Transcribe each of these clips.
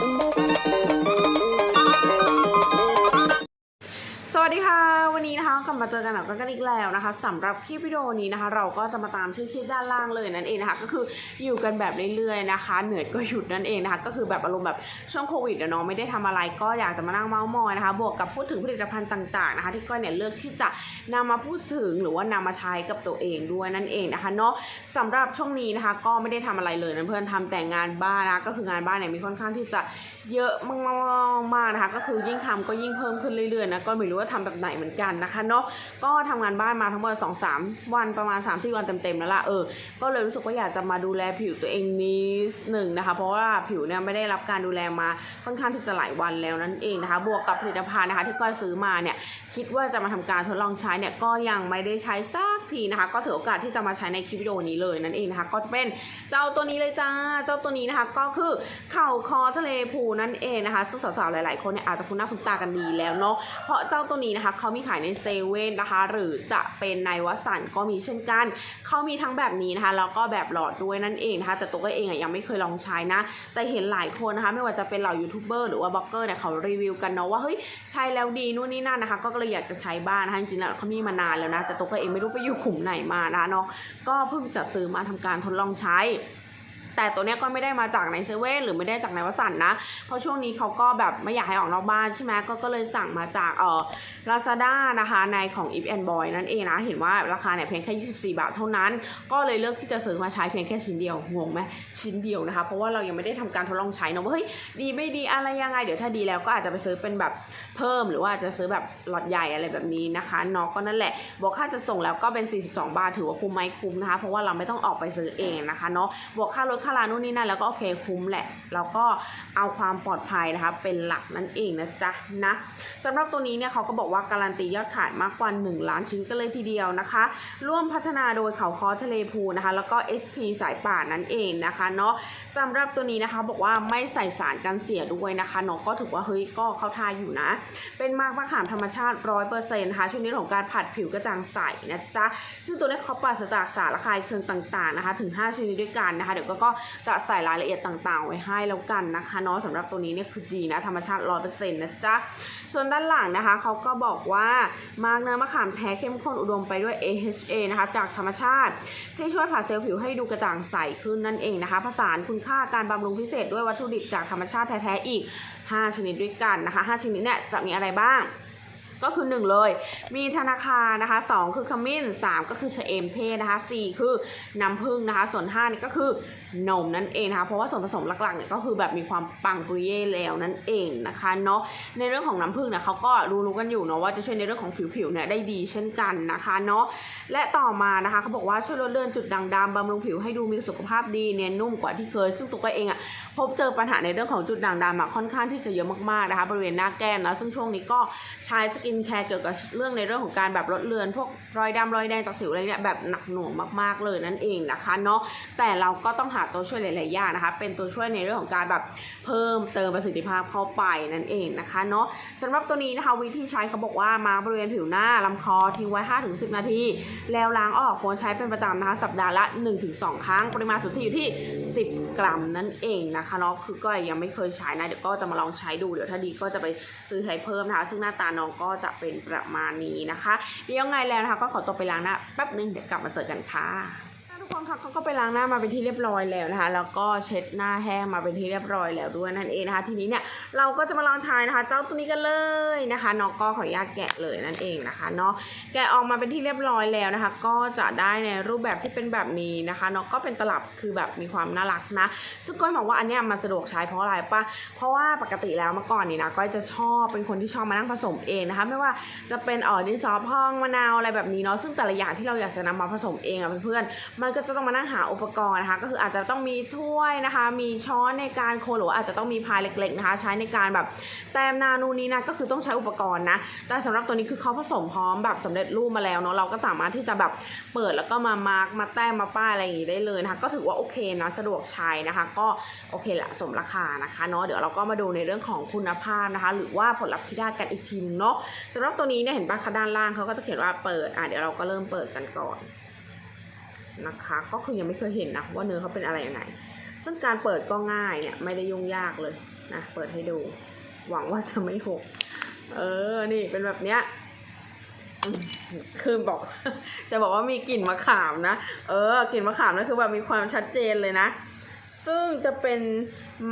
ส วันนี้นะคะกลับมาเจอกันแบบกันอีกแล้วนะคะสำหรับคลิปวิดีโอนี้นะคะ เราก็จะมาตามชื่อคลิปด้านล่างเลยนั่นเองนะคะก็คืออยู่กันแบบเรื่อยๆนะคะ เหนื่อยก็หยุดนั่นเองนะคะก็คือแบบอารมณ์แบบช่วงโควิดเนาะไม่ได้ทำอะไรก็อยากจะมานั่งเมาส์มอยนะคะ บวกกับพูดถึงผลิตภัณฑ์ต่างๆนะคะที่ก้อยเนี่ยเลือกที่จะนำมาพูดถึงหรือว่านำมาใช้กับตัวเองด้วยนั่นเองนะคะเนาะสำหรับช่วงนี้นะคะ ก็ไม่ได้ทำอะไรเลยนะเพื่อนทำแต่งานบ้านนะก็คืองานบ้านเนี่ยมีค่อนข้างที่จะ เยอะมากๆนะคะ ก็คือยิ่งทำก็ยิ่งเพิ่มขึ้นเรื่อยๆนะก็ไม่รู้ว่าทำแบบไหนเหมือนกันนะคะเนาะก็ทำงานบ้านมาทั้งหมดสองสามวันประมาณ3าสี่วันเต็มๆแล้วล่ะเออก็เลยรู้สึกว่าอยากจะมาดูแลผิวตัวเองนิดหนึ่งนะคะ เพราะว่าผิวเนี่ยไม่ได้รับการดูแลมาค่อนข้างที่จะหลายวันแล้วนั่นเองนะคะ บวกกับผลิตภัณฑ์นะคะ ที่ก้อยซื้อมาเนี่ยคิดว่าจะมาทำการทดลองใช้เนี่ยก็ยังไม่ได้ใช้สัก ทีนะคะ ก็ถือโอกาสที่จะมาใช้ในคลิปวิดีโอนี้เลยนั่นเองนะคะ ก็จะเป็นเจ้าตัวนี้เลยจ้า เจ้าตัวนี้นะคะ ก็คือเข่าคอทะเลพูนั่นเองนะคะ ซึ่งสาวๆหลาย ๆ คนเนี่ยอาจจะคุ้นหน้าคุ้นตากันดีแล้วเนาะ เพราะเจ้าตัวนี้นะคะเขามีขายในเซเว่นนะคะ หรือจะเป็นในวัสันก็มีเช่นกัน เขามีทั้งแบบนี้นะคะ แล้วก็แบบหลอดด้วยนั่นเองนะคะ แต่ตัวก็เองอะยังไม่เคยลองใช้นะ แต่เห็นหลายคนนะคะ ไม่ว่าจะเป็นเหล่ายูทูบเบอร์หรือว่าบล็อกเกอร์เนี่ยเขารีวิวกันเนาะว่าเฮ้ยใช้แล้วดีนู่นนี่นั่นนะคะ ก็เลยอยากจะใช้บ้างนะคะจริงๆแล้วเขามีมานานแล้วนะ แต่ตัวก็เองไม่รู้ไปอยู่กลุ่มไหนมานะเนาะก็เพิ่งจะซื้อมาทำการทดลองใช้ แต่ตัวเนี้ยก็ไม่ได้มาจากในเซเว่นหรือไม่ได้จากในวัสันนะ เพราะช่วงนี้เขาก็แบบไม่อยากให้ออกนอกบ้านใช่ไหมก็ก็เลยสั่งมาจากเอ่อ Lazada นะคะในของ If and Boy นั่นเองนะ เห็นว่าราคาเนี่ยเพียงแค่ 24 บาทเท่านั้น ก็เลยเลือกที่จะซื้อมาใช้เพียงแค่ชิ้นเดียวงงไหมชิ้นเดียวนะคะ เพราะว่าเรายังไม่ได้ทำการทดลองใช้นอะว่าเฮ้ยดีไม่ดีอะไรยังไง เดี๋ยวถ้าดีแล้วก็อาจจะไปซื้อเป็นแบบ เพิ่มหรือว่าจะซื้อแบบหลอดใหญ่อะไรแบบนี้นะคะนาะก็นั่นแหละบอกค่าจะส่งแล้วก็เป็น 42 บาทถือว่าคุ้มไหมคุ้มนะคะ เพราะว่าเราไม่ต้องออกไปซื้อเองนะคะเนาะบวกค่ารถค่าลานู่นนี่นั่นแล้วก็โอเคคุ้มแหละแล้วก็เอาความปลอดภัยนะคะเป็นหลักนั่นเองนะจ๊ะนะสำหรับตัวนี้เนี่ยเขาก็บอกว่าการันตียอดขายมากกว่า 1 ล้านชิ้นกันเลยทีเดียวนะคะ ร่วมพัฒนาโดยเขาคอทะเลพูนะคะ แล้วก็ SP สายป่านนั่นเองนะคะเนาะสำหรับตัวนี้นะคะบอกว่าไม่ใส่สารกันเสียด้วยนะคะเนาะก็ถือว่าเฮ้ยก็เข้าทาอยู่นะเป็นมากมะขามธรรมชาติร้อยเปอร์เซ็นต์นะคะช่วงนี้ของการผัดผิวกระจ่างใสนะจ๊ะซึ่งตัวนี้เขาปราศจากสารละคายเคืองต่างๆนะคะถึง 5ชนิดด้วยกันนะคะเดี๋ยวก็จะใส่รายละเอียดต่างๆ ไว้ให้แล้วกันนะคะเนาะสำหรับตัวนี้เนี่ยคือดีนะธรรมชาติร้อยเปอร์เซ็นต์นะจ๊ะส่วนด้านหลังนะคะเขาก็บอกว่ามากเนื้อมะขามแท้เข้มข้นอุดมไปด้วย AHA นะคะจากธรรมชาติ ที่ช่วยผ่าเซลล์ผิวให้ดูกระจ่างใสขึ้นนั่นเองนะคะผสานคุณค่าการบำรุงพิเศษด้วยวัตถุดิบจากธรรมชาติแท้ๆอีก 5 ชนิดด้วยกันนะคะ5ชนิดเนี่ยจะมีอะไรบ้าง ก็คือ 1 เลย มีธนาคารนะคะ 2 คือขมิ้น 3 ก็คือชะเอมเทศนะคะ 4 คือน้ำผึ้งนะคะ ส่วน5นี่ก็คือ นมนั่นเองนะคะเพราะว่าส่วนผสมหลักๆเนี่ยก็คือแบบมีความปังปุริเย่แล้วนั่นเองนะคะเนาะในเรื่องของน้ำผึ้งเนี่ยเขาก็รู้ๆกันอยู่เนาะว่าจะช่วยในเรื่องของผิวๆเนี่ยได้ดีเช่นกันนะคะเนาะและต่อมานะคะเขาบอกว่าช่วยลดเลือนจุดด่างดำบำรุงผิวให้ดูมีสุขภาพดีเนียนนุ่มกว่าที่เคย ซึ่งตัวเองอะพบเจอปัญหาในเรื่องของจุดด่างดำอะค่อนข้างที่จะเยอะมากๆนะคะบริเวณหน้าแก้มนะซึ่งช่วงนี้ก็ใช้สกินแคร์เกี่ยวกับเรื่องในเรื่องของการแบบลดเลือน พวกรอยดำรอยแดงจากสิวอะไรเนี่ยแบบหนักหน่วงมากๆเลยนั่นเองนะคะเนาะแต่เราก็ต้องหาตัวช่วยหลายๆอย่างนะคะเป็นตัวช่วยในเรื่องของการแบบเพิ่มเติมประสิทธิภาพเข้าไปนั่นเองนะคะเนาะสำหรับตัวนี้นะคะวิธีใช้เขาบอกว่ามาบริเวณผิวหน้าลำคอทิ้งไว้ 5-10 นาที แล้วล้างออกควรใช้เป็นประจำนะคะสัปดาห์ละ 1-2 ครั้ง ปริมาณสุทธิอยู่ที่ 10 กรัมนั่นเองนะคะเนาะคือก็ยังไม่เคยใช้นะเดี๋ยวก็จะมาลองใช้ดูเดี๋ยวถ้าดีก็จะไปซื้อใช้เพิ่มนะคะซึ่งหน้าตาน้องก็จะเป็นประมาณนี้นะคะเดี๋ยวยังไงแล้วนะคะก็ขอตัวไปล้างหน้าแป๊บนึงเดี๋ยวกลับมาเจอกันค่ะ คนคะเขาก็ไปล้างหน้ามาเป็นที่เรียบร้อยแล้วนะคะ แล้วก็เช็ดหน้าแห้งมาเป็นที่เรียบร้อยแล้วด้วยนั่นเองนะคะ ทีนี้เนี่ยเราก็จะมาลองใช้นะคะ เจ้าตัวนี้กันเลยนะคะน้องก็ขออนุญาตแกะเลยนั่นเองนะคะเนาะแกะออกมาเป็นที่เรียบร้อยแล้วนะคะ ก็จะได้ในรูปแบบที่เป็นแบบนี้นะคะเนาะก็เป็นตลับคือแบบมีความน่ารักนะ ซึ่งก้อยมองว่าอันเนี้ยมันสะดวกใช้เพราะอะไรปะเพราะว่าปกติแล้วเมื่อก่อนนี่นะก้อยจะชอบเป็นคนที่ชอบมานั่งผสมเองนะคะ ไม่ว่าจะเป็นอ่อดินสอพองมะนาวอะไรแบบนี้เนาะซึ่งแต่ละอย่างที่เราอยากจะนำมาผสมเองอะเพื่อนๆมันก็จะต้องมานั่งหาอุปกรณ์นะคะ ก็คืออาจจะต้องมีถ้วยนะคะ มีช้อนในการโคนหรืออาจจะต้องมีพายเล็กๆนะคะ ใช้ในการแบบแต้มนานูนี้นะก็คือต้องใช้อุปกรณ์นะ แต่สำหรับตัวนี้คือเขาผสมพร้อมแบบสำเร็จรูปมาแล้วเนาะเราก็สามารถที่จะแบบเปิดแล้วก็มามาร์กมาแต้มมาป้ายอะไรอย่างนี้ได้เลยนะคะ ก็ถือว่าโอเคนะสะดวกใช้นะคะ ก็โอเคแหละสมราคานะคะเนาะเดี๋ยวเราก็มาดูในเรื่องของคุณภาพนะคะ หรือว่าผลลัพธ์ที่ได้กันอีกทีนึงเนาะสำหรับตัวนี้เนี่ยเห็นปะคะด้านล่างเขาก็จะเขียนว่าเปิดอะเดี๋ยวเราก็เริ่มเปิดกันก่อน นะคะ ก็คือยังไม่เคยเห็นนะว่าเนื้อเขาเป็นอะไรยังไง ซึ่งการเปิดก็ง่ายเนี่ยไม่ได้ยุ่งยากเลยนะเปิดให้ดู หวังว่าจะไม่หก เออ นี่เป็นแบบเนี้ยคือบอก จะบอกว่ามีกลิ่นมะขามนะ เออกลิ่นมะขามนั่นคือแบบมีความชัดเจนเลยนะ ซึ่งจะเป็น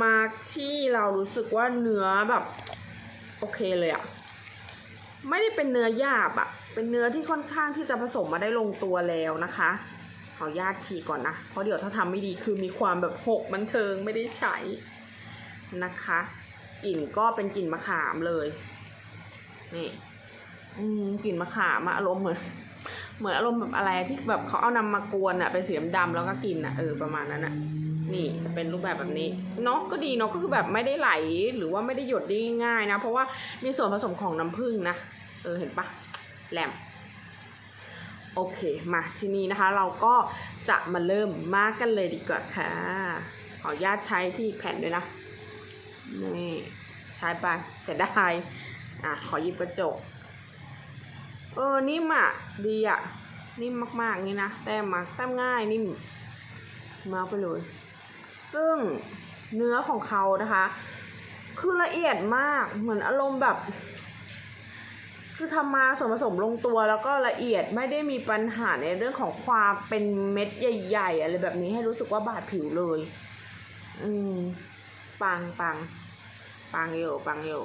มาร์กที่เรารู้สึกว่าเนื้อแบบ โอเคเลยอะไม่ได้เป็นเนื้อหยาบอะเป็นเนื้อที่ค่อนข้างที่จะผสมมาได้ลงตัวแล้วนะคะ ขอญาตฉีก่อนนะ เพราะเดี๋ยวถ้าทำไม่ดีคือมีความแบบหกบันเทิงไม่ได้ใช้นะคะกลิ่นก็เป็นกลิ่นมะขามเลย นี่อืมกลิ่นมะขามอะอารมณ์เหมือนเหมือนอารมณ์แบบอะไรที่แบบเขาเอานำมากวนอะเป็นสีดำแล้วก็กินอะเออประมาณนั้นอะนี่จะเป็นรูปแบบแบบนี้เนาะก็ดีเนาะก็คือแบบไม่ได้ไหลหรือว่าไม่ได้หยดได้ง่ายนะ เพราะว่ามีส่วนผสมของน้ำผึ้งนะ เออเห็นปะแหลม โอเค มาทีนี้นะคะเราก็จะมาเริ่มมาร์กกันเลยดีกว่าค่ะ ขออนุญาตใช้ที่แผ่นด้วยนะ นี่ใช้ไปเสียดายอะขอหยิบกระจก เออนิ่มอะ ดีอะ นิ่มมากๆนี่นะ แต้มมาแต้มง่ายนิ่มมาไปเลย ซึ่งเนื้อของเขานะคะ คือละเอียดมากเหมือนอารมณ์แบบ คือทำมาส่วนผสมลงตัวแล้วก็ละเอียดไม่ได้มีปัญหาในเรื่องของความเป็นเม็ดใหญ่ ๆ อะไรแบบนี้ให้รู้สึกว่าบาดผิวเลย อืม ปังปังปังอยู่ปังอยู่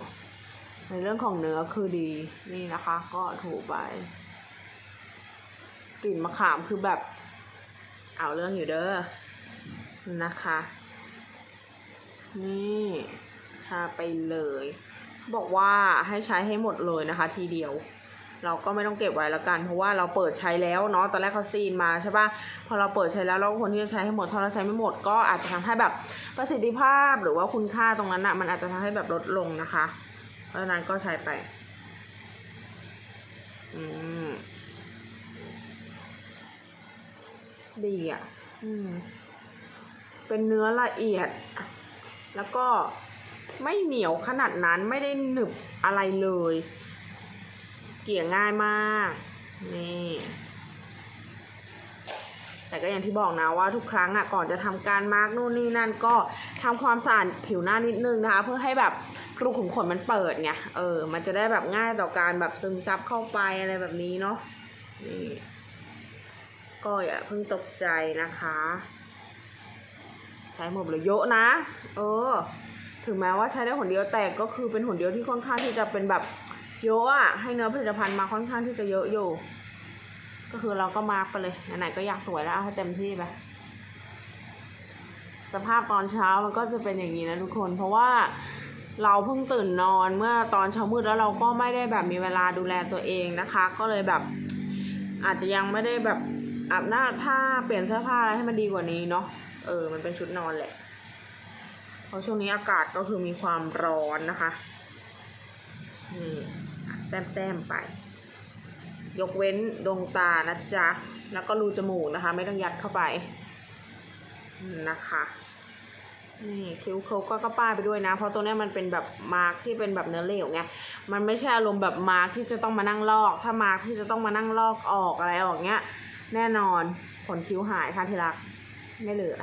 ในเรื่องของเนื้อคือดีนี่นะคะ ก็ถูไปกลิ่นมะขามคือแบบ เอาเรื่องอยู่เด้อนะคะ นี่ทาไปเลย บอกว่าให้ใช้ให้หมดเลยนะคะ ทีเดียว เราก็ไม่ต้องเก็บไว้ละกัน เพราะว่าเราเปิดใช้แล้วเนาะตอนแรกเขาซีนมาใช่ปะพอเราเปิดใช้แล้วเราก็ควรที่จะใช้ให้หมดถ้าเราใช้ไม่หมดก็อาจจะทำให้แบบประสิทธิภาพหรือว่าคุณค่าตรงนั้นอะมันอาจจะทำให้แบบลดลงนะคะ เพราะฉะนั้นก็ใช้ไป อืมดีอะ อืม เป็นเนื้อละเอียด แล้วก็ ไม่เหนียวขนาดนั้นไม่ได้หนึบอะไรเลย เกี่ยง่ายมาก นี่ แต่ก็อย่างที่บอกนะว่าทุกครั้งอะก่อนจะทำการมาร์กนู่นนี่นั่นก็ทำความสะอาดผิวหน้านิดนึงนะคะ เพื่อให้แบบรูขุมขนมันเปิดไงเออ มันจะได้แบบง่ายต่อการแบบซึมซับเข้าไปอะไรแบบนี้เนาะนี่ก็อย่าเพิ่งตกใจนะคะ ใช้หมดเลยเยอะนะ เออ ถึงแม้ว่าใช้ได้หนเดียวแต่ก็คือเป็นหนเดียวที่ค่อนข้างที่จะเป็นแบบเยอะอะให้เนื้อผลิตภัณฑ์มาค่อนข้างที่จะเยอะอยู่ ก็คือเราก็มาร์กไปเลยไหนๆก็อยากสวยแล้วเอาให้เต็มที่ไปสภาพตอนเช้ามันก็จะเป็นอย่างนี้นะทุกคน เพราะว่าเราเพิ่งตื่นนอนเมื่อตอนเช้ามืดแล้วเราก็ไม่ได้แบบมีเวลาดูแลตัวเองนะคะ ก็เลยแบบ อาจจะยังไม่ได้แบบอาบน้าผ้าเปลี่ยนเสื้อผ้าอะไรให้มันดีกว่านี้เนาะเออมันเป็นชุดนอนแหละ ราะช่วงนี้อากาศก็คือมีความร้อนนะคะนี่แต้มแต้มๆไป ยกเว้นดวงตานะจ๊ะ แล้วก็รูจมูกนะคะ ไม่ต้องยัดเข้าไปนะคะนี่คิ้วเขาก็ก็ป้ายไปด้วยนะ เพราะตัวนี้มันเป็นแบบมาร์กที่เป็นแบบเนื้อเหลวไงมันไม่ใช่อารมณ์แบบมาร์กที่จะต้องมานั่งลอก ถ้ามาร์กที่จะต้องมานั่งลอกออกอะไรออกเงี้ย แน่นอนผลคิ้วหายค่ะทีรักไม่เหลือ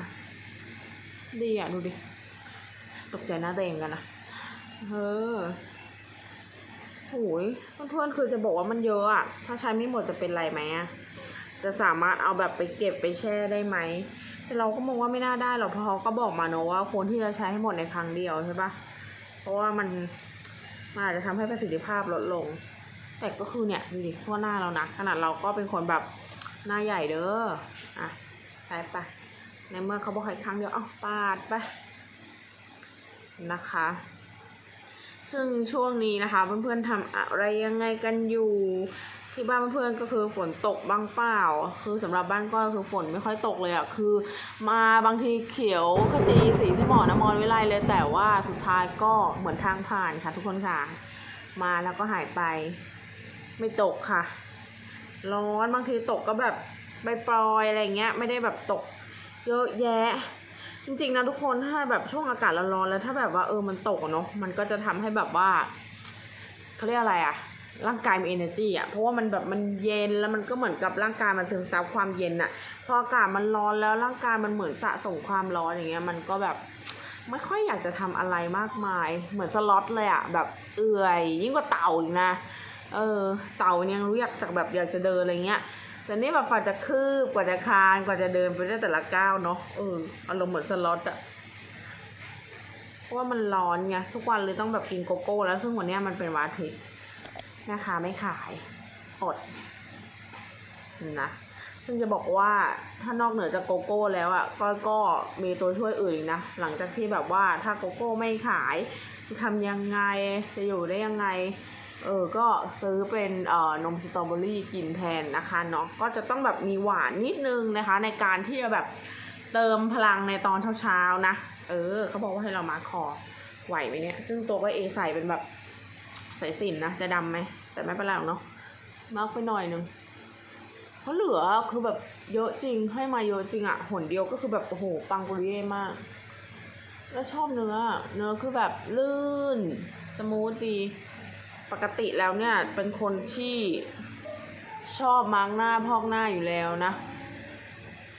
ดีอะดูดิ ตกใจหน้าตัวเองกันนะเออโหยเพื่อนๆคือจะบอกว่ามันเยอะอะถ้าใช้ไม่หมดจะเป็นไรไหมอะจะสามารถเอาแบบไปเก็บไปแช่ได้ไหมแต่เราก็มองว่าไม่น่าได้หรอกเพราะเขาก็บอกมาเนอะว่าควรที่จะใช้ให้หมดในครั้งเดียวใช่ปะเพราะว่ามันมันอาจจะทำให้ประสิทธิภาพลดลง แต่ก็คือเนี่ยดูดิทั่วหน้าเรานะขนาดเราก็เป็นคนแบบหน้าใหญ่เด้ออะใช้ไปในเมื่อเขาบอกให้ครั้งเดียวเอ้าปาดไป นะคะ ซึ่งช่วงนี้นะคะ เพื่อนๆทำอะไรยังไงกันอยู่ที่บ้านเพื่อนๆก็คือฝนตกบ้างเปล่า คือสำหรับบ้านก็คือฝนไม่ค่อยตกเลยอะ่ะคือ มาบางทีเขียวขจีสีที่หมอนมอนวิไลเลย แต่ว่าสุดท้ายก็เหมือนทางผ่านค่ะ ทุกคนค่ะ มาแล้วก็หายไป ไม่ตกค่ะ ร้อนบางทีตกก็แบบใบปลอยอะไรเงี้ย ไม่ได้แบบตกเยอะแยะ จริงๆนะทุกคนถ้าแบบช่วงอากาศร้อนๆแล้วถ้าแบบว่าเออมันตกเนาะมันก็จะทำให้แบบว่าเขาเรียกอะไรอะร่างกายมี energy อะเพราะว่ามันแบบมันเย็นแล้วมันก็เหมือนกับร่างกายมันซึมซับความเย็นอะพออากาศมันร้อนแล้วร่างกายมันเหมือนสะสมความร้อนอย่างเงี้ย มันก็แบบไม่ค่อยอยากจะทำอะไรมากมาย เหมือนสล็อตเลยอะแบบเอื่อยยิ่งกว่าเต่าอีกนะ เออ เต่ายังรู้อยากจะแบบอยากจะเดินอะไรเงี้ย แต่นี่แบบฝ่าจะคืบกว่าจะคานกว่าจะเดินไปได้แต่ละก้าวเนาะเอออารมณ์เหมือนสล็อตอะเพราะว่ามันร้อนไงทุกวันเลยต้องแบบกินโกโก้แล้วซึ่งวันนี้มันเป็นวันอาทิตย์แม่ค้าไม่ขายอดนะซึ่งจะบอกว่าถ้านอกเหนือจากโกโก้แล้วอะก็ก็มีตัวช่วยอื่นนะ หลังจากที่แบบว่าถ้าโกโก้ไม่ขาย จะทำยังไงจะอยู่ได้ยังไง เออ ก็ซื้อเป็นเอ่อนมสตรอเบอรี่กินแทนนะคะเนาะ ก็จะต้องแบบมีหวานนิดนึงนะคะ ในการที่จะแบบเติมพลังในตอนเช้าๆนะ เออเขาบอกว่าให้เรามาคอไหวไหมเนี่ย ซึ่งตัวก็เอใส่เป็นแบบใสายสินนะ จะดำไหม แต่ไม่เป็นไรหรอกเนาะ มากไปหน่อยนึงเพราะเหลือคือแบบเยอะจริงให้มาเยอะจริงอะหนเดียวก็คือแบบโอ้โหปังปุริเย่มาก แล้วชอบเนื้อ เนื้อคือแบบลื่นสมูทดี ปกติแล้วเนี่ยเป็นคนที่ชอบมาร์กหน้าพอกหน้าอยู่แล้วนะ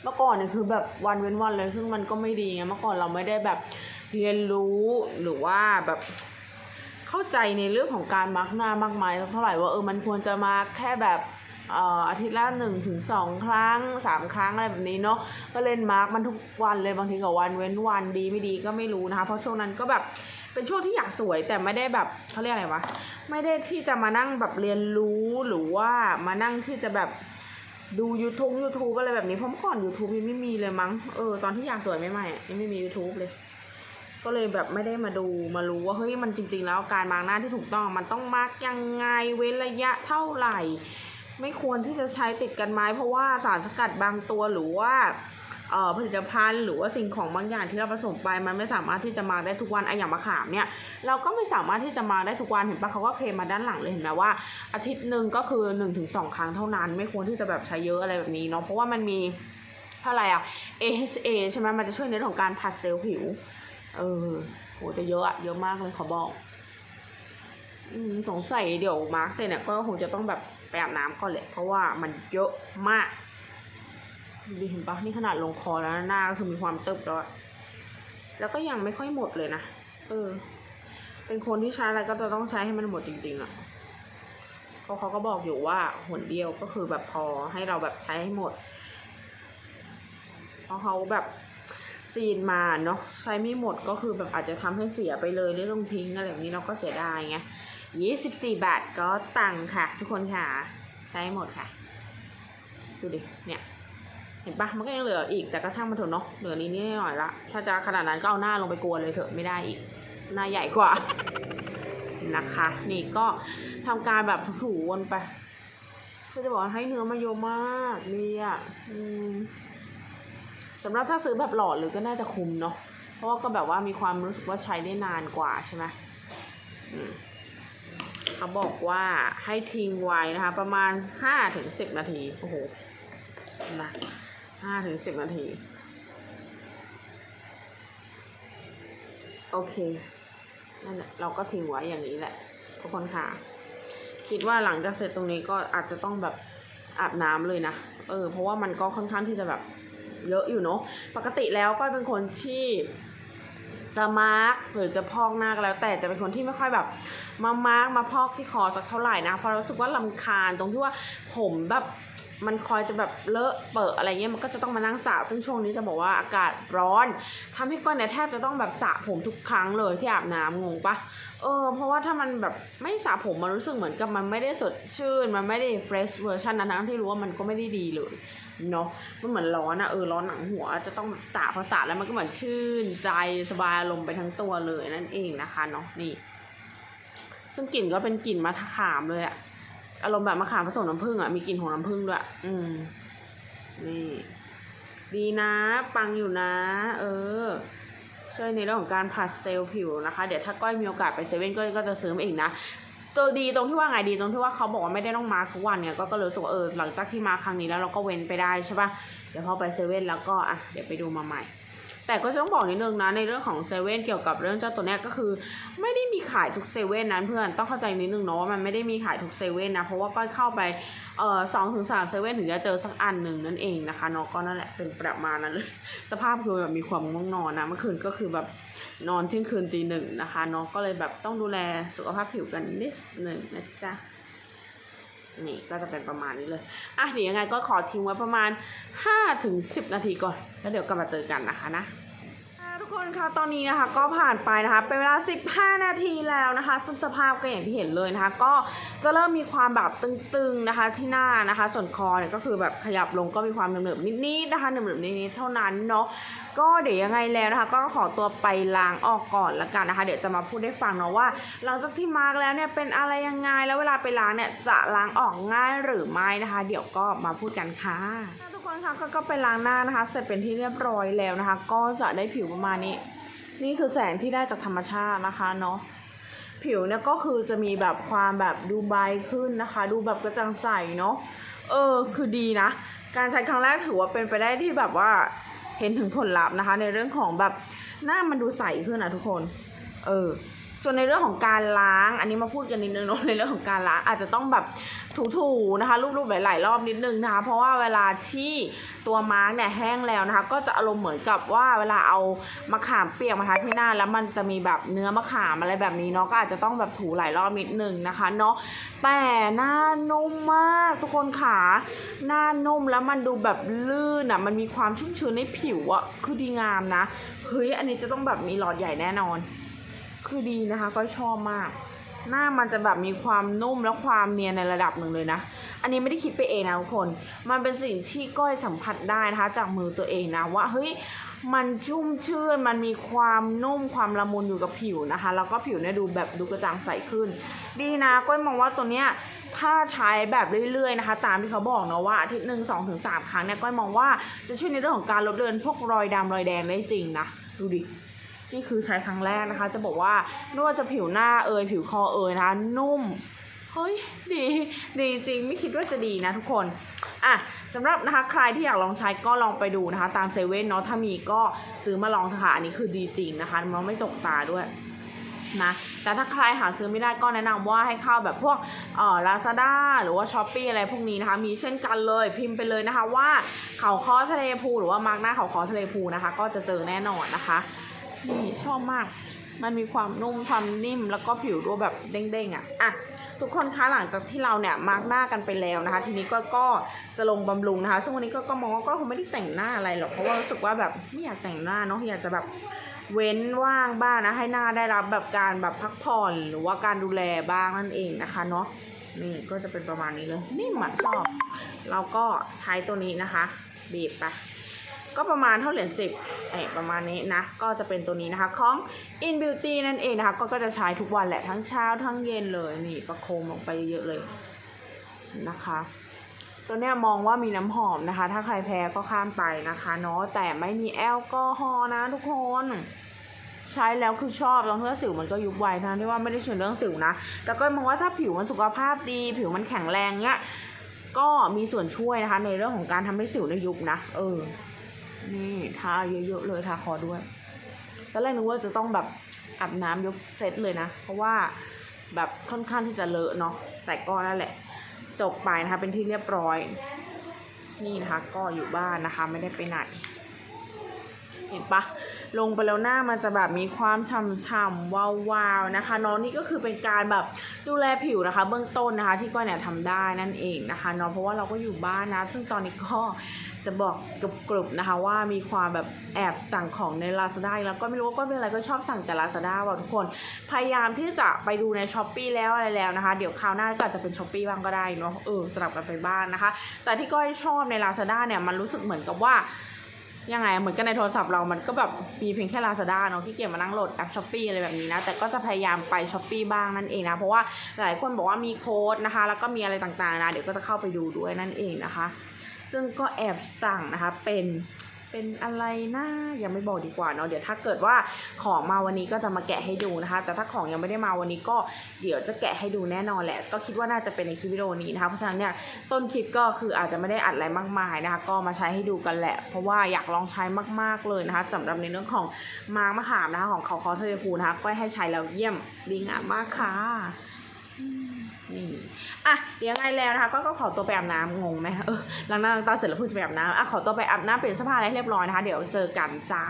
เมื่อก่อนเนี่ยคือแบบวันเว้นวันเลย ซึ่งมันก็ไม่ดีไงเมื่อก่อนเราไม่ได้แบบเรียนรู้หรือว่าแบบเข้าใจในเรื่องของการมาร์กหน้ามากมายเท่าไหร่ว่าเออมันควรจะมาแค่แบบอ่ออาทิตย์ละหนึ่งถึงสองครั้งสามครั้งอะไรแบบนี้เนาะก็เล่นมาร์กมันทุกวันเลยบางทีกับวันเว้นวันดีไม่ดีก็ไม่รู้นะคะเพราะช่วงนั้นก็แบบ เป็นช่วงที่อยากสวยแต่ไม่ได้แบบเขาเรียกอะไรวะไม่ได้ที่จะมานั่งแบบเรียนรู้หรือว่ามานั่งที่จะแบบดูยูทูบยูทูบอะไรแบบนี้เพราะเมื่อก่อน YouTube ยังไม่มีเลยมั้งเออตอนที่อยากสวยใหม่ๆยังไม่มี YouTube เลย ก็เลยแบบไม่ได้มาดูมารู้ว่าเฮ้ยมันจริง ๆ แล้วการมาร์กหน้าที่ถูกต้องมันต้องมาร์กยังไงเว้นระยะเท่าไหร่ ไม่ควรที่จะใช้ติดกันไหมเพราะว่าสารสกัดบางตัวหรือว่า ผลิตภัณฑ์หรือว่าสิ่งของบางอย่างที่เราผสมไปมันไม่สามารถที่จะมาได้ทุกวันไออย่างมะขามเนี่ยเราก็ไม่สามารถที่จะมาได้ทุกวันเห็นปะเขาก็เคลมมาด้านหลังเลยเห็นไหมว่าอาทิตย์หนึ่งก็คือ1นถึงสครั้งเท่านั้น ไม่ควรที่จะแบบใช้เยอะอะไรแบบนี้เนาะเพราะว่ามันมีเท่าไรอะ AHA ใช่ไหมมันจะช่วยในเรื่องของการผัดเซลล์ผิว เออโหแต่เยอะอะเยอะมากเลยขอบอกสงสัยเดี๋ยวมาร์คเสร็จเนี่ยก็คงจะต้องแบบไปอาบน้ำก่อนแหละเพราะว่ามันเยอะมาก ดีเห็นปะนี่ขนาดลงคอแล้วหน้าก็คือมีความตึบแล้วแล้วก็ยังไม่ค่อยหมดเลยนะเออ เป็นคนที่ใช้อะไรก็จะต้องใช้ให้มันหมดจริงๆอะ่ะเพราะเขาก็บอกอยู่ว่าหนเดียวก็คือแบบพอให้เราแบบใช้ให้หมดเพราะเขาแบบซีนมาเนาะใช้ไม่หมดก็คือแบบอาจจะทำให้เสียไปเลยหรือต้องทิ้งอะไรแบบนี้เราก็เสียดายไงยี่สิบสี่บาทก็ตังค่ะ ทุกคนค่ะ ใช้หมดค่ะ ดูดิเนี่ย เห็นปะมันก็ยังเหลืออีกแต่ก็ช่างมันเถอะเนาะเหลือนี้นิดหน่อยละถ้าจะขนาดนั้นก็เอาหน้าลงไปกวนเลยเถอะไม่ได้อีก หน้าใหญ่กว่านะคะ นี่ก็ทำการแบบถูวนไปก็จะบอกให้เนื้อมาเยอะมากนี่อะสำหรับถ้าซื้อแบบหลอดหรือก็น่าจะคุ้มเนาะเพราะว่าก็แบบว่ามีความรู้สึกว่าใช้ได้นานกว่าใช่ไหมอืมเขาบอกว่าให้ทิ้งไว้นะคะ ประมาณห้าถึงสิบนาที โอ้โหนะ ห้าถึงสิบนาที โอเคนั่นแหละเราก็ทิ้งไว้อย่างนี้แหละทุกคนค่ะ คิดว่าหลังจากเสร็จตรงนี้ก็อาจจะต้องแบบอาบน้ำเลยนะเออเพราะว่ามันก็ค่อนข้างที่จะแบบเยอะอยู่เนาะปกติแล้วก็เป็นคนที่จะมาร์กหรือจะพอกหน้าก็แล้ว แต่จะเป็นคนที่ไม่ค่อยแบบมามาร์กมาพอกที่คอสักเท่าไหร่นะเพราะรู้สึกว่าลำคาญตรงที่ว่าผมแบบ มันคอยจะแบบเลอะเปอะอะไรเงี้ยมันก็จะต้องมานั่งสระซึ่งช่วงนี้จะบอกว่าอากาศร้อนทำให้ก้อยเนี่ยแทบจะต้องแบบสระผมทุกครั้งเลยที่อาบน้ำงงปะเออเพราะว่าถ้ามันแบบไม่สระผมมันรู้สึกเหมือนกับมันไม่ได้สดชื่น มันไม่ได้เฟรชเวอร์ชันนั้นทั้งที่รู้ว่ามันก็ไม่ได้ดีเลยเนาะมันเหมือนร้อนอะเออร้อนหนังหัวจะต้องสระพอสระแล้วมันก็เหมือนชื่นใจสบายลมณ์ไปทั้งตัวเลยนั่นเองนะคะเนาะนี่ ซึ่งกลิ่นก็เป็นกลิ่นมะขามเลยอะ อารมณ์แบบมะขามผสมน้ำผึ้งอะมีกลิ่นของน้ำผึ้งด้วย อืม นี่ ดีนะ ปังอยู่นะ เออ ช่วยในเรื่องของการผัดเซลล์ผิวนะคะ เดี๋ยวถ้าก้อยมีโอกาสไปเซเว่นก้อยก็จะซื้อมาอีกนะตัวดีตรงที่ว่าไงดีตรงที่ว่าเขาบอกว่าไม่ได้ต้องมาทุกวันเนี่ยก็ก็เลยรู้สึกเออหลังจากที่มาครั้งนี้แล้วเราก็เว้นไปได้ใช่ป่ะเดี๋ยวพอไปเซเว่นแล้วก็อะเดี๋ยวไปดูมาใหม่ แต่ก็จะต้องบอกนิดนึงนะในเรื่องของเซเว่นเกี่ยวกับเรื่องเจ้าตัวเนี้ยก็คือ ไม่ได้มีขายทุกเซเว่นนั้นเพื่อนต้องเข้าใจนิดนึงเนาะว่ามันไม่ได้มีขายทุกเซเว่นนะเพราะว่าก้อยเข้าไปเอ่อสองถึงสามเซเว่นถึงจะเจอสักอันหนึ่งนั่นเองนะคะเนาะก็นั่นแหละเป็นประมาณนั้นเลยสภาพคือแบบมีความง่วงนอนนะเมื่อคืนก็คือแบบนอนเที่ยงคืนตีหนึ่งนะคะเนาะก็เลยแบบต้องดูแลสุขภาพผิวกันนิดหนึ่งนะจ๊ะ นี่ก็จะเป็นประมาณนี้เลย อะเดี๋ยวยังไงก็ขอทิ้งไว้ประมาณ5ถึง10 นาทีก่อน แล้วเดี๋ยวกลับมาเจอกันนะคะนะ คนคะตอนนี้นะคะก็ผ่านไปนะคะเป็นเวลา 15 นาทีแล้วนะคะซึ่งสภาพก็อย่างที่เห็นเลยนะคะ ก็จะเริ่มมีความแบบตึงๆนะคะที่หน้านะคะ ส่วนคอเนี่ยก็คือแบบขยับลงก็มีความเหนืบๆนิดๆนะคะเหนืบๆนิดๆเท่านั้นเนาะก็เดี๋ยวยังไงแล้วนะคะ ก็ขอตัวไปล้างออกก่อนละกันนะคะ เดี๋ยวจะมาพูดให้ฟังเนาะว่าหลังจากที่มาร์กแล้วเนี่ยเป็นอะไรยังไงแล้วเวลาไปล้างเนี่ยจะล้างออกง่ายหรือไม่นะคะ เดี๋ยวก็มาพูดกันค่ะ ทุกคนคะก็ก็ไปล้างหน้านะคะ เสร็จเป็นที่เรียบร้อยแล้วนะคะ ก็จะได้ผิวประมาณนี้ นี่คือแสงที่ได้จากธรรมชาตินะคะเนาะผิวเนี่ยก็คือจะมีแบบความแบบดูใบขึ้นนะคะ ดูแบบกระจ่างใสเนาะเออคือดีนะ การใช้ครั้งแรกถือว่าเป็นไปได้ที่แบบว่าเห็นถึงผลลัพธ์นะคะ ในเรื่องของแบบหน้ามันดูใสขึ้นนะทุกคน เออส่วนในเรื่องของการล้าง อันนี้มาพูดกันนิดนึงเนาะในเรื่องของการล้างอาจจะต้องแบบ ถูๆนะคะรูปๆหลายๆรอบนิดนึงนะคะ เพราะว่าเวลาที่ตัวมาร์กเนี่ยแห้งแล้วนะคะ ก็จะอารมณ์เหมือนกับว่าเวลาเอามะขามเปียกมาทาที่หน้า แล้วมันจะมีแบบเนื้อมะขามอะไรแบบนี้เนาะก็อาจจะต้องแบบถูหลายรอบนิดนึงนะคะเนาะแต่หน้านุ่มมากทุกคนขาหน้านุ่มแล้วมันดูแบบลื่นอะมันมีความชุ่มชื้นในผิวอะคือดีงามนะเฮ้ยอันนี้จะต้องแบบมีหลอดใหญ่แน่นอน คือดีนะคะก็ชอบมาก หน้ามันจะแบบมีความนุ่มและความเนียนในระดับหนึ่งเลยนะ อันนี้ไม่ได้คิดไปเองนะทุกคน มันเป็นสิ่งที่ก้อยสัมผัสได้นะคะ จากมือตัวเองนะว่าเฮ้ยมันชุ่มชื่น มันมีความนุ่มความละมุนอยู่กับผิวนะคะ แล้วก็ผิวเนี่ยดูแบบดูกระจ่างใสขึ้น ดีนะก้อยมองว่าตัวเนี้ยถ้าใช้แบบเรื่อยๆนะคะ ตามที่เขาบอกนะว่าอาทิตย์หนึ่งสองถึงสามครั้งเนี่ยก้อยมองว่าจะช่วยในเรื่องของการลดเลือนพวกรอยดำรอยแดงได้จริงนะ ดูดิ นี่คือใช้ครั้งแรกนะคะ จะบอกว่าไม่ว่าจะผิวหน้าเอยผิวคอเอยนะคะนุ่มเฮ้ยดีดีจริงไม่คิดว่าจะดีนะทุกคนอะสำหรับนะคะใครที่อยากลองใช้ก็ลองไปดูนะคะ ตามเซเว่นเนาะถ้ามีก็ซื้อมาลองเถอะค่ะอันนี้คือดีจริงนะคะมันไม่จกตาด้วยนะแต่ถ้าใครหาซื้อไม่ได้ก็แนะนำว่าให้เข้าแบบพวกเอ่อลาซาด้าหรือว่าช้อปปีอะไรพวกนี้นะคะ มีเช่นกันเลยพิมพ์ไปเลยนะคะว่าเขาคอทะเลพูหรือว่ามาร์กหน้าเขาคอทะเลพูนะคะ ก็จะเจอแน่นอนนะคะ นี่ชอบมาก มันมีความนุ่มความนิ่มแล้วก็ผิวดูแบบเด้งๆอะอะทุกคนคะหลังจากที่เราเนี่ยมาร์กหน้ากันไปแล้วนะคะ ทีนี้ก็ก็จะลงบำรุงนะคะ ซึ่งวันนี้ก็ก็มองว่าก็คงไม่ได้แต่งหน้าอะไรหรอกเพราะว่ารู้สึกว่าแบบไม่อยากแต่งหน้าเนาะอยากจะแบบเว้นว่างบ้างนะให้หน้าได้รับแบบการแบบพักผ่อนหรือว่าการดูแลบ้างนั่นเองนะคะเนาะนี่ก็จะเป็นประมาณนี้เลยนี่หมันชอบ เราก็ใช้ตัวนี้นะคะ บีบไป ก็ประมาณเท่าเหรียญสิบเอประมาณนี้นะ ก็จะเป็นตัวนี้นะคะ ของ In Beauty นั่นเองนะคะก็ก็จะใช้ทุกวันแหละทั้งเช้าทั้งเย็นเลยนี่ประโคมลงไปเยอะเลยนะคะตัวเนี้ยมองว่ามีน้ำหอมนะคะ ถ้าใครแพ้ก็ข้ามไปนะคะเนาะแต่ไม่มีแอลกอฮอล์นะทุกคน ใช้แล้วคือชอบรองเท้าสิวมันก็ยุบไวทั้งที่ว่าไม่ได้เชิงเรื่องสิวนะ แต่ก็มองว่าถ้าผิวมันสุขภาพดี ผิวมันแข็งแรงเนี้ยก็มีส่วนช่วยนะคะในเรื่องของการทำให้สิวได้ยุบนะ เออ นี่ทาเยอะๆเลยทาคอด้วยตอนแรกนึกว่าจะต้องแบบอาบน้ำยกเซตเลยนะ เพราะว่าแบบค่อนข้างที่จะเลอะเนาะแต่ก็นั่นแหละ จบไปนะคะเป็นที่เรียบร้อย นี่นะคะก็อยู่บ้านนะคะ ไม่ได้ไปไหน เห็นปะลงไปแล้วหน้ามันจะแบบมีความฉ่ำๆวาวๆนะคะเนาะนี่ก็คือเป็นการแบบดูแลผิวนะคะ เบื้องต้นนะคะ ที่ก้อยเนี่ยทำได้นั่นเองนะคะเนาะเพราะว่าเราก็อยู่บ้านนะ ซึ่งตอนนี้ก็จะบอกกรุบๆนะคะ ว่ามีความแบบแอบสั่งของใน Lazada แล้วก็ไม่รู้ว่าก็เป็นอะไรก็ชอบสั่งแต่ Lazada ว่าทุกคนพยายามที่จะไปดูใน s h อ p e e แล้วอะไรแล้วนะคะ เดี๋ยวคราวหน้าก็อาจจะเป็น s h อ p e e บ้างก็ได้เนาะเออสลับกันไปบ้างนะคะ แต่ที่ก้อยชอบใน Lazada เนี่ยมันรู้สึกเหมือนกับว่า ยังไงเหมือนกันในโทรศัพท์เรามันก็แบบมีเพียงแค่ Lazada เนาะที่เกียจมานั่งโหลดแอปช้อปปี้อะไรแบบนี้นะ แต่ก็จะพยายามไปช้อปปี้บ้างนั่นเองนะ เพราะว่าหลายคนบอกว่ามีโค้ดนะคะ แล้วก็มีอะไรต่างๆนะ เดี๋ยวก็จะเข้าไปดูด้วยนั่นเองนะคะ ซึ่งก็แอบสั่งนะคะเป็น เป็นอะไรนะยังไม่บอกดีกว่าเนาะเดี๋ยวถ้าเกิดว่าของมาวันนี้ก็จะมาแกะให้ดูนะคะ แต่ถ้าของยังไม่ได้มาวันนี้ก็เดี๋ยวจะแกะให้ดูแน่นอนแหละ ก็คิดว่าน่าจะเป็นในคลิปวิดีโอนี้นะคะเพราะฉะนั้นเนี่ยต้นคลิปก็คืออาจจะไม่ได้อัดอะไรมากมายนะคะ ก็มาใช้ให้ดูกันแหละ เพราะว่าอยากลองใช้มาก ๆเลยนะคะสำหรับในเรื่องของมาร์กมะขามนะคะของเขาคอเทเลพูนะคะก็ให้ใช้แล้วเยี่ยมดีงามมากค่ะ นี่อะเดี๋ยวยังไงแล้วนะคะ ก็ก็ขอตัวไปอาบน้ำงงไหมเออล้างหน้าล้างตาเสร็จแล้วเพิ่งจะไปอาบน้ำอะขอตัวไปอาบน้ำเปลี่ยนเสื้อผ้าอะไรเรียบร้อยนะคะ เดี๋ยวเจอกันจ้า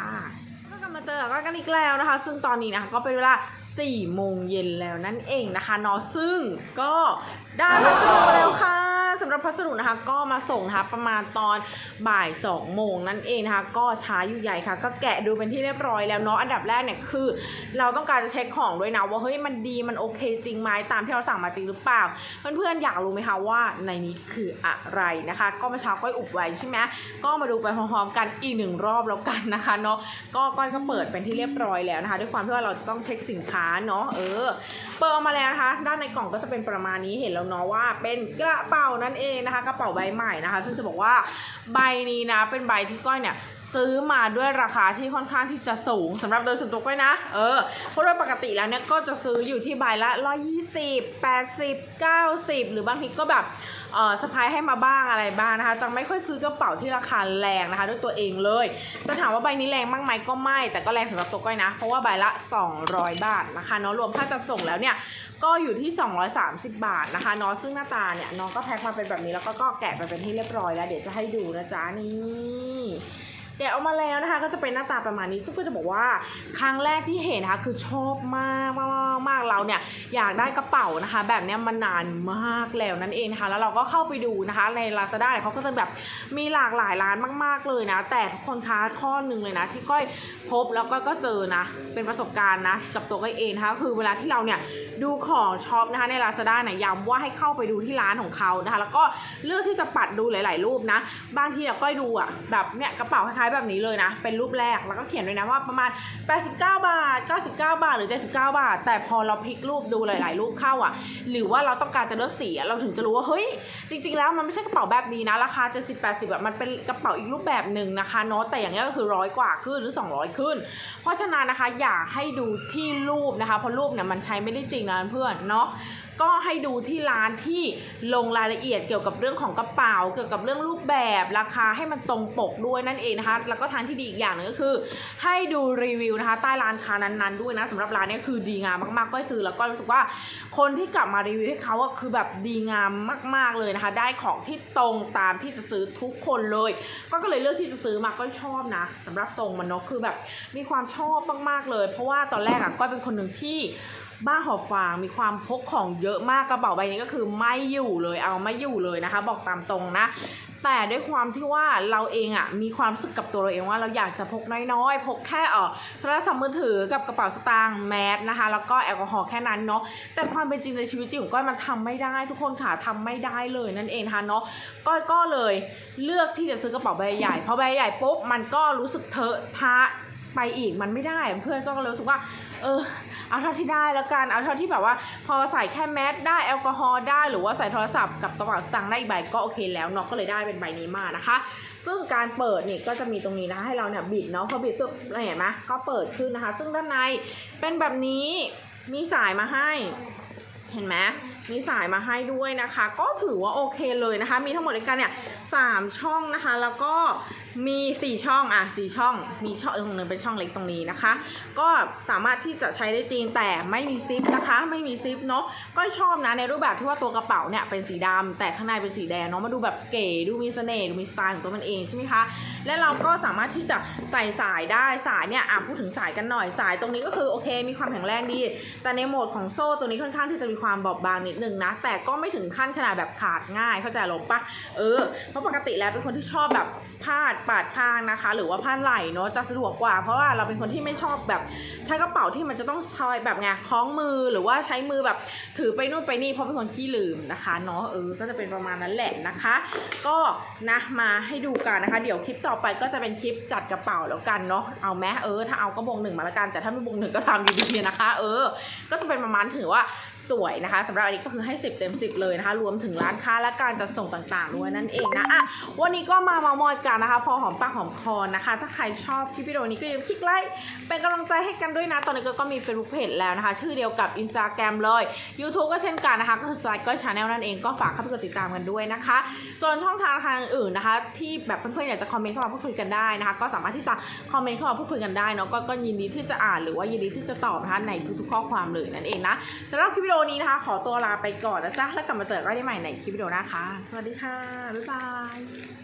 ก็กลับมาเจอกันอีกแล้วนะคะ ซึ่งตอนนี้นะคะก็เป็นเวลา4โมงเย็นแล้วนั่นเองนะคะนอซึ่งก็ได้พัสดุมาแล้วค่ะ สำหรับพัสดุนะคะก็มาส่งนะคะประมาณตอนบ่าย2โมงนั่นเองนะคะก็ช้าอยู่ใหญ่ค่ะ ก็แกะดูเป็นที่เรียบร้อยแล้วเนาะอันดับแรกเนี่ยคือ เราต้องการจะเช็คของด้วยนะว่าเฮ้ยมันดีมันโอเคจริงไหมตามที่เราสั่งมาจริงหรือเปล่า เพื่อนๆอยากรู้ไหมคะว่าในนี้คืออะไรนะคะ ก็มื่อเช้าก้อยอุบไว้ใช่ไหมก็มาดูไปพร้อมๆกันอีกหนึ่งรอบแล้วกันนะคะเนาะก็ก้อยก็เปิดเป็นที่เรียบร้อยแล้วนะคะ ด้วยความที่ว่าเราจะต้องเช็คสินค้าเนาะเออ เปิดออกมาแล้วนะคะ ด้านในกล่องก็จะเป็นประมาณนี้เห็นแล้วเนาะว่าเป็นกระเป๋านั่นเองนะคะ กระเป๋าใบใหม่นะคะ ซึ่งจะบอกว่าใบนี้นะ เป็นใบที่ก้อยเนี่ยซื้อมาด้วยราคาที่ค่อนข้างที่จะสูงสำหรับโดยส่วนตัวก้อยนะ เออ เพราะโดยปกติแล้วเนี่ยก็จะซื้ออยู่ที่ใบละ 120 80 90 หรือบางทีก็แบบ เออสะพายให้มาบ้างอะไรบ้างนะคะจะไม่ค่อยซื้อกระเป๋าที่ราคาแรงนะคะ ด้วยตัวเองเลยแต่ถามว่าใบนี้แรงมากไหมก็ไม่ แต่ก็แรงสำหรับตัวก้อยนะ เพราะว่าใบละ 200 บาทนะคะเนาะรวมค่าจัดส่งแล้วเนี่ยก็อยู่ที่ 230 บาทนะคะน้องซึ่งหน้าตาเนี่ยน้องก็แพ็คมาเป็นแบบนี้แล้วก็ก็แกะไปเป็นที่เรียบร้อยแล้ว เดี๋ยวจะให้ดูนะจ๊ะนี่ แกะออกมาแล้วนะคะ ก็จะเป็นหน้าตาประมาณนี้ ซึ่งก็จะบอกว่าครั้งแรกที่เห็นนะคะ คือชอบมากมากมากมากเราเนี่ยอยากได้กระเป๋านะคะ แบบเนี้ยมานานมากแล้วนั่นเองนะคะ แล้วเราก็เข้าไปดูนะคะ ใน Lazada เนี่ยเขาก็จะแบบมีหลากหลายร้านมาก ๆเลยนะ แต่ทุกคนคะข้อหนึ่งเลยนะ ที่ก้อยพบแล้วก็ก็เจอนะ เป็นประสบการณ์นะกับตัวก้อยเองนะคะคือเวลาที่เราเนี่ยดูของช็อปนะคะใน Lazada เนี่ยย้ำว่าให้เข้าไปดูที่ร้านของเขานะคะ แล้วก็เลือกที่จะปัดดูหลาย ๆ รูปนะ บางทีเราก้อยดูอะแบบเนี่ยกระเป๋าคล้ายแบบนี้เลยนะ เป็นรูปแรกแล้วก็เขียนด้วยนะว่าประมาณ 89 บาท 99 บาท หรือ 79 บาท แต่พอเราพลิกรูปดูหลาย ๆ รูปเข้าอะ หรือว่าเราต้องการจะเลือกสีเราถึงจะรู้ว่าเฮ้ยจริง ๆ แล้วมันไม่ใช่กระเป๋าแบบนี้นะราคา 70 80แบบมันเป็นกระเป๋าอีกรูปแบบหนึ่งนะคะเนาะแต่อย่างนี้ยก็คือร้อยกว่าขึ้นหรือ 200 ขึ้น เพราะฉะนั้นนะคะอย่าให้ดูที่รูปนะคะเพราะรูปเนี่ยมันใช้ไม่ได้จริงนะเพื่อนเนาะ ก็ให้ดูที่ร้านที่ลงรายละเอียดเกี่ยวกับเรื่องของกระเป๋า เกี่ยวกับเรื่องรูปแบบราคาให้มันตรงปกด้วยนั่นเองนะคะ แล้วก็ทางที่ดีอีกอย่างหนึงก็คือ ให้ดูรีวิวนะคะ ใต้ร้านค้านั้นๆด้วยนะสำหรับร้านนี้คือดีงามมากๆก็ซื้อแล้วก็รู้สึกว่าคนที่กลับมารีวิวให้เขาอะคือแบบดีงามมาก ๆเลยนะคะ ได้ของที่ตรงตามที่จะซื้อทุกคนเลย ก็ก็เลยเลือกที่จะซื้อมาก็ชอบนะสำหรับทรงมันเนาะคือแบบมีความชอบมากๆเลย เพราะว่าตอนแรกอะก็เป็นคนหนึ่งที่ บ้าหอบฟางมีความพกของเยอะมากกระเป๋าใบนี้ก็คือไม่อยู่เลยเอาไม่อยู่เลยนะคะ บอกตามตรงนะแต่ด้วยความที่ว่าเราเองอะมีความรู้สึกกับตัวเราเองว่าเราอยากจะพกน้อยๆ พกแค่เออโทรศัพท์มือถือกับกระเป๋าสตางค์แมสนะคะ แล้วก็แอลกอฮอล์แค่นั้นเนาะแต่ความเป็นจริงในชีวิตจริงของก้อยมันทำไม่ได้ทุกคนค่ะทำไม่ได้เลยนั่นเองนะคะเนาะก้อยก็เลยเลือกที่จะซื้อกระเป๋าใบใหญ่พอใบใหญ่ปุ๊บมันก็รู้สึกเทอะทะ ไปอีกมันไม่ได้เพื่อนก็เลยรู้สึกว่า เออ เอาเท่าที่ได้แล้วกันเอาเท่าที่แบบว่า พอใส่แค่แมสได้แอลกอฮอล์ได้หรือว่าใส่โทรศัพท์กับกระเป๋าสตางค์ได้อีกใบก็โอเคแล้วเนาะก็เลยได้เป็นใบนี้มานะคะ ซึ่งการเปิดนี่ก็จะมีตรงนี้นะคะให้เราเนี่ยบิดเนาะพอบิดปุ๊บเห็นไหมก็เปิดขึ้นนะคะ ซึ่งด้านในเป็นแบบนี้มีสายมาให้ เห็นไหมมีสายมาให้ด้วยนะคะ ก็ถือว่าโอเคเลยนะคะ มีทั้งหมดด้วยกันเนี่ยสามช่องนะคะ แล้วก็มีสี่ช่องอะสี่ช่อง มีช่องตรงหนึงเป็นช่องเล็กตรงนี้นะคะ ก็สามารถที่จะใช้ได้จริงแต่ไม่มีซิปนะคะ ไม่มีซิปเนาะก็ชอบนะในรูปแบบที่ว่าตัวกระเป๋าเนี่ยเป็นสีดำแต่ข้างในเป็นสีแดงเนาะมาดูแบบเก๋ดูมีเสน่ห์ดูมีสไตล์ของตัวมันเองใช่ไหมคะและเราก็สามารถที่จะใส่สายได้สายเนี่ยอะพูดถึงสายกันหน่อยสายตรงนี้ก็คือโอเค มีความแข็งแรงดี แต่ในโหมดของโซ่ตัวนี้ค่อนข้างที่จะมีความบอบบางนิดนึงนะ แต่ก็ไม่ถึงขั้นขนาดแบบขาดง่ายเข้าใจหรอปะเออเพราะปกติแล้วเป็นคนที่ชอบแบบพาดปาดข้างนะคะ หรือว่าพาดไหล่เนาะจะสะดวกกว่า เพราะว่าเราเป็นคนที่ไม่ชอบแบบใช้กระเป๋าที่มันจะต้องใช้แบบไงคล้องมือหรือว่าใช้มือแบบถือไปนู่นไปนี่เพราะเป็นคนขี้ลืมนะคะเนาะเออก็จะเป็นประมาณนั้นแหละนะคะ ก็นะมาให้ดูกันนะคะ เดี๋ยวคลิปต่อไปก็จะเป็นคลิปจัดกระเป๋าแล้วกันเนาะเอาไหมเออถ้าเอาก็บวงหนึ่งมาละกันแต่ถ้าไม่บวงหนึ่งก็ทำอยู่ดีๆนะคะ เออ ก็จะเป็นประมาณถือว่าสวยนะคะสำหรับอันนี้ก็คือให้ 10 เต็ม 10 เลยนะคะ รวมถึงร้านค้าและการจัดส่งต่างๆด้วยนั่นเองนะอะวันนี้ก็มาเมามอยกันนะคะ พอหอมปากหอมคอนะคะ ถ้าใครชอบคลิปวิดีโอนี้ก็อย่าลืมคลิกไลค์เป็นกำลังใจให้กันด้วยนะ ตอนนี้ก็กมี Facebook Page แล้วนะคะ ชื่อเดียวกับ Instagram เลย YouTube ก็เช่นกันนะคะ ก็คือสไลด์ก็ชาแนลนั่นเองก็ฝากเข้าไปกดติดตามกันด้วยนะคะ ส่วนช่องทางทางอื่นนะคะ ที่แบบเพื่อนๆอยากจะคอมเมนต์เข้ามาพูดคุยกันได้นะคะ ก็สามารถที่จะคอมเมนต์เข้ามาพูดคุยกันได้เนาะก็ก็ยินดีที่จะอ่านหรือว่ายินดีที่จะตอบนะคะในทุกๆข้อความเลยนั่นเองนะสำหรับคลิปวิดีโอนี้นะคะ ขอตัวลาไปก่อนนะจ๊ะ แล้วกลับมาเจอกันได้ใหม่ในคลิปวิดีโอหนะคะสวัสดีค่ะ บ๊ายบาย